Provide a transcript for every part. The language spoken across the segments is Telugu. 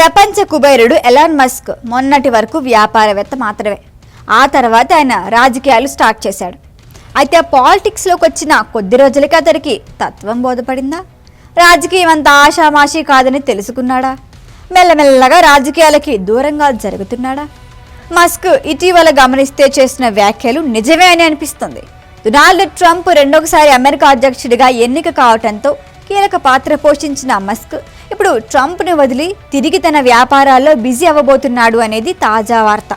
ప్రపంచ కుబేరుడు ఎలాన్ మస్క్ మొన్నటి వరకు వ్యాపారవేత్త మాత్రమే. ఆ తర్వాత ఆయన రాజకీయాలు స్టార్ట్ చేశాడు. అయితే పాలిటిక్స్లోకి వచ్చిన కొద్ది రోజులకి అతడికి తత్వం బోధపడిందా? రాజకీయం అంత ఆషామాషీ కాదని తెలుసుకున్నాడా? మెల్లమెల్లగా రాజకీయాలకి దూరంగా జరుగుతున్నాడా? మస్క్ ఇటీవల గమనిస్తే చేసిన వ్యాఖ్యలు నిజమే అని అనిపిస్తుంది. డొనాల్డ్ ట్రంప్ రెండోసారి అమెరికా అధ్యక్షుడిగా ఎన్నిక కావటంతో కీలక పాత్ర పోషించిన మస్క్ ఇప్పుడు ట్రంప్ను వదిలి తిరిగి తన వ్యాపారాల్లో బిజీ అవ్వబోతున్నాడు అనేది తాజా వార్త.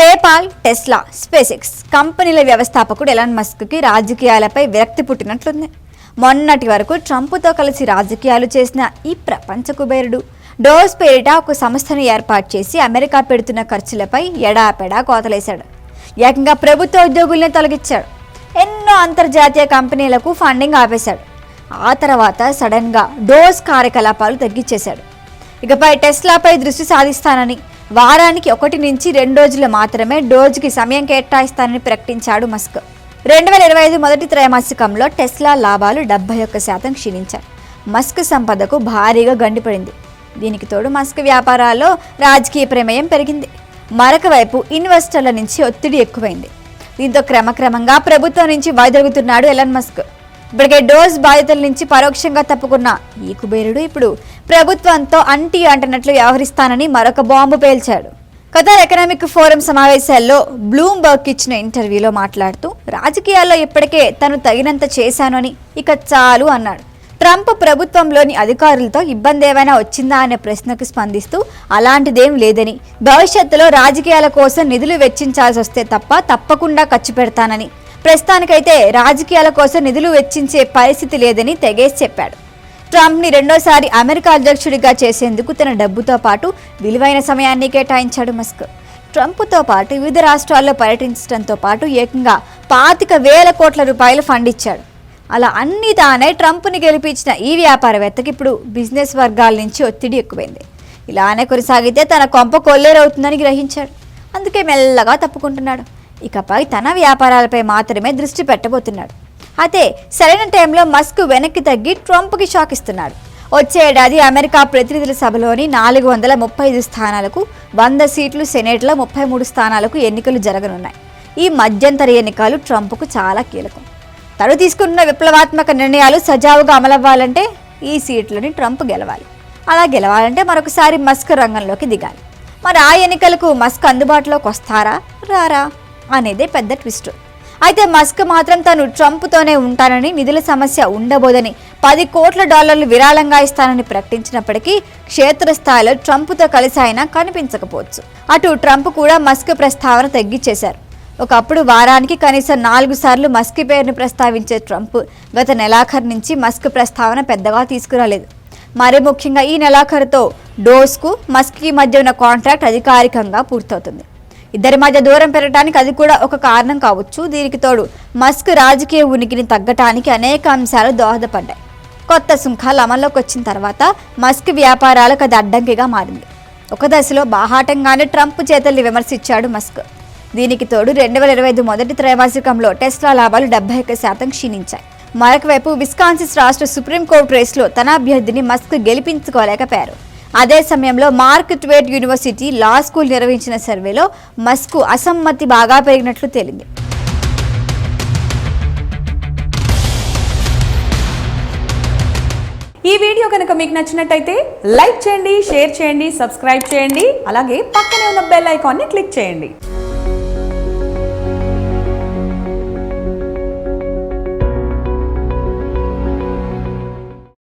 పేపాల్ టెస్లా స్పేసిక్స్ కంపెనీల వ్యవస్థాపకుడు ఎలాన్ మస్క్కి రాజకీయాలపై విరక్తి పుట్టినట్లుంది. మొన్నటి వరకు ట్రంప్తో కలిసి రాజకీయాలు చేసిన ఈ ప్రపంచ కుబేరుడు డోస్ పేరిట ఒక సంస్థను ఏర్పాటు చేసి అమెరికా పెడుతున్న ఖర్చులపై ఎడాపెడా కోతలేశాడు. ఏకంగా ప్రభుత్వ ఉద్యోగుల్ని తొలగించాడు. ఎన్నో అంతర్జాతీయ కంపెనీలకు ఫండింగ్ ఆపేశాడు. ఆ తర్వాత సడన్గా డోస్ కార్యకలాపాలు తగ్గించేశాడు ఇకపై టెస్లాపై దృష్టి సాధిస్తానని వారానికి ఒకటి నుంచి రెండు రోజులు మాత్రమే డోజ్కి సమయం కేటాయిస్తానని ప్రకటించాడు మస్క్. రెండు వేల ఇరవై ఐదు మొదటి త్రైమాసికంలో టెస్లా లాభాలు డెబ్బై ఒక్క శాతం క్షీణించాయి. మస్క్ సంపదకు భారీగా గండిపడింది. దీనికి తోడు మస్క్ వ్యాపారాల్లో రాజకీయ ప్రమేయం పెరిగింది. మరొక వైపు ఇన్వెస్టర్ల నుంచి ఒత్తిడి ఎక్కువైంది. దీంతో క్రమక్రమంగా ప్రభుత్వం నుంచి వైదొలుగుతున్నాడు ఎలన్ మస్క్. ఇప్పటికే డోస్ బాధితుల నుంచి పరోక్షంగా తప్పుకున్న ఈ కుబేరుడు ఇప్పుడు ప్రభుత్వంతో అంటీ అంటున్నట్లు వ్యవహరిస్తానని మరొక బాంబు పేల్చాడు. ఖతార్ ఎకనామిక్ ఫోరం సమావేశాల్లో బ్లూంబర్గ్ ఇచ్చిన ఇంటర్వ్యూలో మాట్లాడుతూ రాజకీయాల్లో ఇప్పటికే తను తగినంత చేశాను అని ఇక చాలు అన్నాడు. ట్రంప్ ప్రభుత్వంలోని అధికారులతో ఇబ్బంది ఏమైనా వచ్చిందా అనే ప్రశ్నకు స్పందిస్తూ అలాంటిదేం లేదని భవిష్యత్తులో రాజకీయాల కోసం నిధులు వెచ్చించాల్సి వస్తే తప్ప తప్పకుండా ఖర్చు పెడతానని ప్రస్తుతానికైతే రాజకీయాల కోసం నిధులు వెచ్చించే పరిస్థితి లేదని తెగేసి చెప్పాడు. ట్రంప్ని రెండోసారి అమెరికా అధ్యక్షుడిగా చేసేందుకు తన డబ్బుతో పాటు విలువైన సమయాన్ని కేటాయించాడు మస్క్. ట్రంప్తో పాటు వివిధ రాష్ట్రాల్లో పర్యటించడంతో పాటు ఏకంగా పాతిక వేల కోట్ల రూపాయలు ఫండ్ ఇచ్చాడు. అలా అన్ని తానే ట్రంప్ని గెలిపించిన ఈ వ్యాపారవేత్తకి ఇప్పుడు బిజినెస్ వర్గాల నుంచి ఒత్తిడి ఎక్కువైంది. ఇలానే కొనసాగితే తన కొంప కొల్లేరవుతుందని గ్రహించాడు. అందుకే మెల్లగా తప్పుకుంటున్నాడు. ఇకపై తన వ్యాపారాలపై మాత్రమే దృష్టి పెట్టబోతున్నాడు. అయితే సరైన టైంలో మస్క్ వెనక్కి తగ్గి ట్రంప్కి షాక్ ఇస్తున్నాడు. వచ్చే ఏడాది అమెరికా ప్రతినిధుల సభలోని నాలుగు వందల ముప్పై ఐదు స్థానాలకు వంద సీట్లు సెనేట్లో ముప్పై మూడు స్థానాలకు ఎన్నికలు జరగనున్నాయి. ఈ మధ్యంతర ఎన్నికలు ట్రంప్కు చాలా కీలకం. తను తీసుకున్న విప్లవాత్మక నిర్ణయాలు సజావుగా అమలవ్వాలంటే ఈ సీట్లని ట్రంప్ గెలవాలి. అలా గెలవాలంటే మరొకసారి మస్క్ రంగంలోకి దిగాలి. మరి ఆ ఎన్నికలకు మస్క్ అందుబాటులోకి వస్తారా? రారా? అనేదే పెద్ద ట్విస్ట్. అయితే మస్క్ మాత్రం తాను ట్రంప్తోనే ఉంటానని నిధుల సమస్య ఉండబోదని పది కోట్ల డాలర్లు విరాళంగా ఇస్తానని ప్రకటించినప్పటికీ క్షేత్రస్థాయిలో ట్రంప్తో కలిసి ఆయన కనిపించకపోవచ్చు. అటు ట్రంప్ కూడా మస్క్ ప్రస్తావన తగ్గించేశారు ఒకప్పుడు వారానికి కనీసం నాలుగు సార్లు మస్క్ పేరును ప్రస్తావించే ట్రంప్ గత నెలాఖరు నుంచి మస్క్ ప్రస్తావన పెద్దగా తీసుకురాలేదు. మరీ ముఖ్యంగా ఈ నెలాఖరుతో డోస్కు మస్క్కి మధ్య ఉన్న కాంట్రాక్ట్ అధికారికంగా పూర్తవుతుంది. ఇద్దరి మధ్య దూరం పెరగడానికి అది కూడా ఒక కారణం కావచ్చు. దీనికి తోడు మస్క్ రాజకీయ ఉనికిని తగ్గటానికి అనేక అంశాలు దోహదపడ్డాయి. కొత్త సుంకాలు అమల్లోకి వచ్చిన తర్వాత మస్క్ వ్యాపారాలకు అది అడ్డంకిగా మారింది. ఒక దశలో బాహాటంగానే ట్రంప్ చేతల్ని విమర్శించాడు మస్క్. దీనికి తోడు రెండు వేల ఇరవై ఐదు మొదటి త్రైమాసికంలో టెస్లా లాభాలు డెబ్బై ఒక్క శాతం క్షీణించాయి. మరొక వైపు విస్కాన్సిస్ రాష్ట్ర సుప్రీంకోర్టు రేసులో తన అభ్యర్థిని మస్క్ గెలిపించుకోలేకపోయారు. అదే సమయంలో Marquette university law school నిర్వహించిన సర్వేలో మస్క్ అసమ్మతి బాగా పెరిగినట్లు తేలింది. ఈ వీడియో కనుక మీకు నచ్చినట్టయితే లైక్ చేయండి షేర్ చేయండి సబ్స్క్రైబ్ చేయండి అలాగే పక్కనే ఉన్న బెల్ ఐకాన్ని క్లిక్ చేయండి.